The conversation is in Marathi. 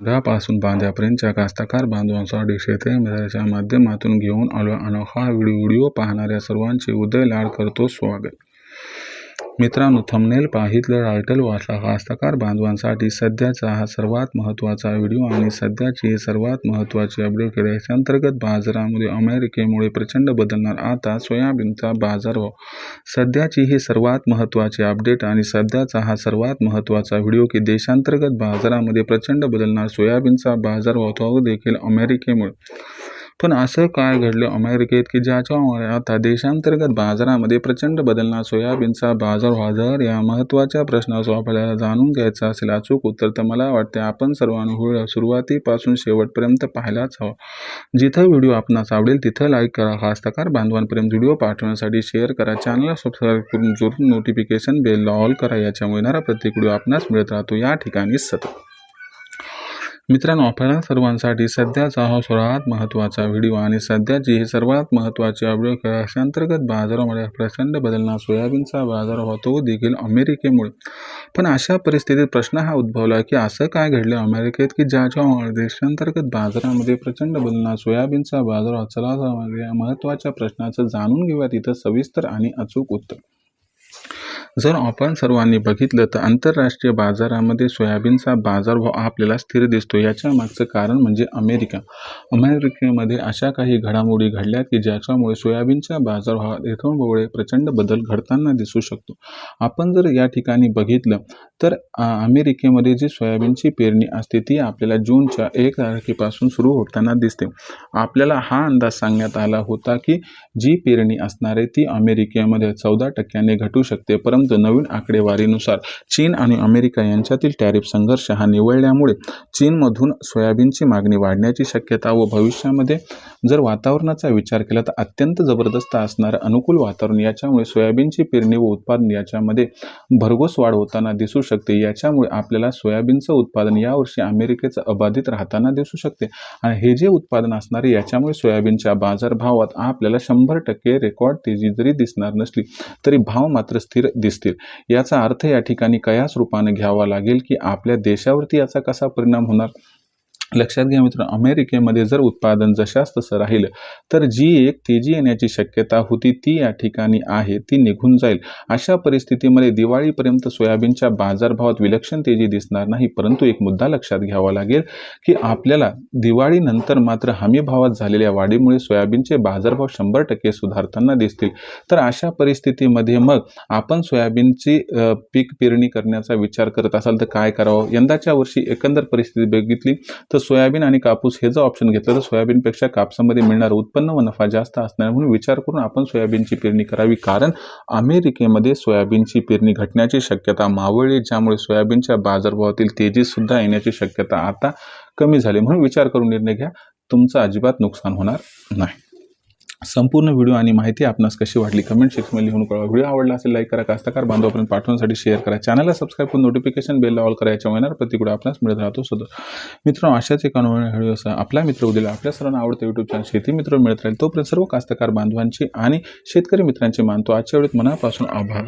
बांध्यापासून बांध्यापर्यंतच्या कास्तकार बांधवांसाठी शेतकरी माध्यमातून घेऊन आलो अनोखा व्हिडिओ पाहणाऱ्या सर्वांचे उदय लाड करतो स्वागत. मित्रांनो थंबनेल पाहितलं टायटल वाचला कास्तकार बांधवांसाठी सध्याचा हा सर्वात महत्त्वाचा व्हिडिओ आणि सध्याची सर्वात महत्त्वाची अपडेट केल्याच्या अंतर्गत बाजारामध्ये अमेरिकेमुळे प्रचंड बदलणार आता सोयाबीनचा बाजारभाव सध्याची ही सर्वात महत्त्वाची अपडेट आणि सध्याचा हा सर्वात महत्त्वाचा व्हिडिओ की देशांतर्गत बाजारामध्ये प्रचंड बदलणार सोयाबीनचा बाजारभाव तो देखील अमेरिकेमुळे. पण असं काय घडलं अमेरिकेत की ज्याच्यामुळे आता देशांतर्गत बाजारामध्ये प्रचंड बदलणार सोयाबीनचा बाजार जर या महत्त्वाच्या प्रश्नाचं आपल्याला जाणून घ्यायचं असेल अचूक उत्तर तर मला वाटते आपण सर्वांनी व्हिडिओ सुरुवातीपासून शेवटपर्यंत पाहायलाच हवा. जिथं व्हिडिओ आपणास आवडेल तिथं लाईक करा. हस्तकार बांधवांपर्यंत व्हिडिओ पाठवण्यासाठी शेअर करा. चॅनलला सबस्क्राईब करून जोडून नोटिफिकेशन बेलला ऑल करा. याच्यामुळे येणारा प्रत्येक व्हिडिओ आपणास मिळत राहतो. या ठिकाणी सतत मित्रांनो आपल्या सर्वांसाठी सध्याचा हा सर्वात महत्त्वाचा व्हिडिओ आणि सध्याची ही सर्वात महत्त्वाची अपडेट अंतर्गत बाजारामध्ये प्रचंड बदलणार सोयाबीनचा बाजार होतो देखील अमेरिकेमुळे. पण अशा परिस्थितीत प्रश्न हा उद्भवला की असं काय घडलं अमेरिकेत की ज्याच्यामुळे देशांतर्गत बाजारामध्ये प्रचंड बदलणार सोयाबीनचा बाजार चला या महत्त्वाच्या प्रश्नाचं जाणून घेऊया तिथं सविस्तर आणि अचूक उत्तर. जर आपण सर्वांनी बघितलं तर आंतरराष्ट्रीय बाजारामध्ये सोयाबीनचा बाजारभाव आपल्याला स्थिर दिसतो. याच्या मागचं कारण म्हणजे अमेरिका. अमेरिकेमध्ये अशा काही घडामोडी घडल्या की ज्याच्यामुळे सोयाबीनच्या बाजारभावात एकूण प्रचंड बदल घडताना दिसू शकतो. आपण जर या ठिकाणी बघितलं तर अमेरिकेमध्ये जी सोयाबीनची पेरणी असते ती आपल्याला जूनच्या एक तारखेपासून सुरू होताना दिसते. आपल्याला हा अंदाज सांगण्यात आला होता की जी पेरणी असणार आहे ती अमेरिकेमध्ये चौदा टक्क्याने घटू शकते. परंतु नवीन आकडेवारीनुसार चीन आणि अमेरिका यांच्यातील टॅरिफ संघर्ष हा निवळल्यामुळे चीनमधून सोयाबीनची मागणी वाढण्याची शक्यता व भविष्यामध्ये जर वातावरणाचा विचार केला तर अत्यंत जबरदस्त असणारं अनुकूल वातावरण याच्यामुळे सोयाबीनची पेरणी व उत्पादन याच्यामध्ये भरघोस वाढ होताना दिसू शकते. याच्यामुळे आपल्याला सोयाबीनचं उत्पादन यावर्षी अमेरिकेचं अबाधित राहताना दिसू शकते. आणि हे जे उत्पादन असणार आहे याच्यामुळे सोयाबीनच्या बाजारभावात आपल्याला शंभर टक्के रेकॉर्ड तेजी जरी दिसणार नसली तरी भाव मात्र स्थिर दिसतील. याचा अर्थ या ठिकाणी कयाच रूपाने घ्यावा लागेल की आपल्या देशावरती याचा कसा परिणाम होणार? लक्षात घ्या मित्र अमेरिकेमध्ये जर उत्पादन जशास तसं राहिलं तर जी एक तेजी येण्याची शक्यता होती ती या ठिकाणी आहे ती निघून जाईल. अशा परिस्थितीमध्ये दिवाळीपर्यंत सोयाबीनच्या बाजारभावात विलक्षण तेजी दिसणार नाही परंतु एक मुद्दा लक्षात घ्यावा लागेल की आपल्याला दिवाळीनंतर मात्र हमी भावात झालेल्या वाढीमुळे सोयाबीनचे बाजारभाव शंभर टक्के सुधारताना दिसतील. तर अशा परिस्थितीमध्ये मग आपण सोयाबीनची पीक पेरणी करण्याचा विचार करत असाल तर काय करावं? यंदाच्या वर्षी एकंदर परिस्थिती बघितली तर तर सोयाबीन आणि कापूस हे जर ऑप्शन घेतलं तर सोयाबीनपेक्षा कापसामध्ये मिळणारं उत्पन्न व नफा जास्त असणार म्हणून विचार करून आपण सोयाबीनची पेरणी करावी. कारण अमेरिकेमध्ये सोयाबीनची पेरणी घटण्याची शक्यता मावळली ज्यामुळे सोयाबीनच्या बाजारभावातील तेजीसुद्धा येण्याची शक्यता आता कमी झाली म्हणून विचार करून निर्णय घ्या. तुमचं अजिबात नुकसान होणार नाही. संपूर्ण व्हिडिओ आणि माहिती आपणास कशी वाटली कमेंट सेक्शनमध्ये लिहून कळवा. व्हिडिओ आवडला असेल लाईक करा. कास्तकार बांधवापर्यंत पाठवण्यासाठी शेअर करा. चॅनलला सबस्क्राईब करून नोटिफिकेशन बेलला ऑल करायच्या येणार प्रतिकूळ आपणास मिळत राहतो सुद्धा मित्रांनो अशाच एका व्हिडिओ आपला मित्र उद्याला आपल्या सर्वांना आवडतं युट्यूब चॅनल शेती मित्र मिळत राहील. तोपर्यंत सर्व कास्तकार बांधवांची आणि शेतकरी मित्रांची मानतो. आजच्या वेळेत मनापासून आभार.